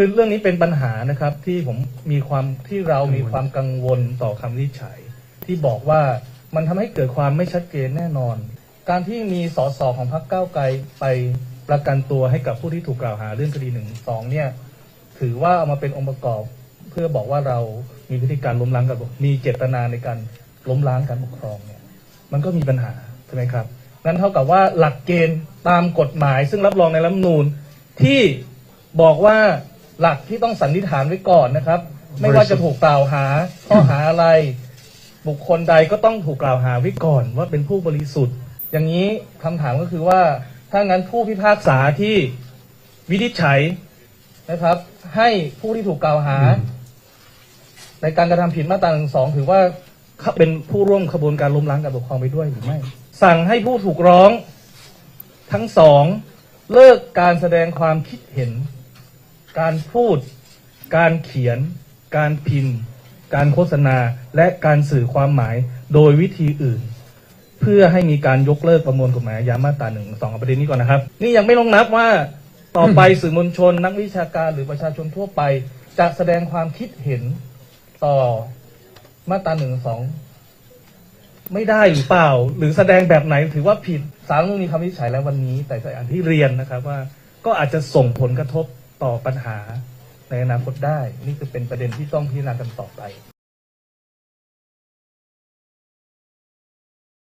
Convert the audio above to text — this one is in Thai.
คือเรื่องนี้เป็นปัญหานะครับที่ผมมีความที่เรามีความกังวลต่อคำวินิจฉัย ที่บอกว่ามันทำให้เกิดความไม่ชัดเจนแน่นอน การที่มีสสของพรรคก้าวไกลไปประกันตัวให้กับผู้ที่ถูกกล่าวหาเรื่องคดีหนึ่งสองเนี่ยถือว่าเอามาเป็นองค์ประกอบเพื่อบอกว่าเรามีพฤติการล้มล้างการปกมีเจตนาในการล้มล้างการปกครองเนี่ยมันก็มีปัญหาใช่ไหมครับนั้นเท่ากับว่าหลักเกณฑ์ตามกฎหมาย ซึ่งรับรองในรัฐธรรมนูญที่บอกว่า หลักที่ต้องสันนิษฐานไว้ก่อนนะครับ ไม่ว่าจะถูกกล่าวหาข้อหาอะไร บุคคลใดก็ต้องถูกกล่าวหาไว้ก่อนว่าเป็นผู้บริสุทธิ์ อย่างนี้คำถามก็คือว่าถ้างั้นผู้พิพากษาที่วินิจฉัยนะครับ ให้ผู้ที่ถูกกล่าวหา ในการกระทำผิดมาตราหนึ่งสองถือว่าเขาเป็นผู้ร่วมขบวนการล้มล้างการปกครองไปด้วยหรือไม่ สั่งให้ผู้ถูกร้องทั้งสองเลิกการแสดงความคิดเห็น การพูด การเขียน การพิมพ์ การโฆษณา และการสื่อความหมายโดยวิธีอื่น เพื่อให้มีการยกเลิกประมวลกฎหมายอาญามาตราหนึ่งสองประเด็นนี้ก่อนนะครับ นี่ยังไม่ลงนับว่าต่อไปสื่อมวลชน นักวิชาการหรือประชาชนทั่วไป จะแสดงความคิดเห็นต่อมาตราหนึ่งสองไม่ได้หรือเปล่า หรือแสดงแบบไหนถือว่าผิดสารรัฐธรรมนูญมีคำวินิจฉัยแล้ววันนี้ แต่อย่างที่เรียนนะครับว่า ก็อาจจะส่งผลกระทบ ต่อปัญหาในอนาคตได้ นี่คือเป็นประเด็นที่ต้องพิจารณากันต่อไป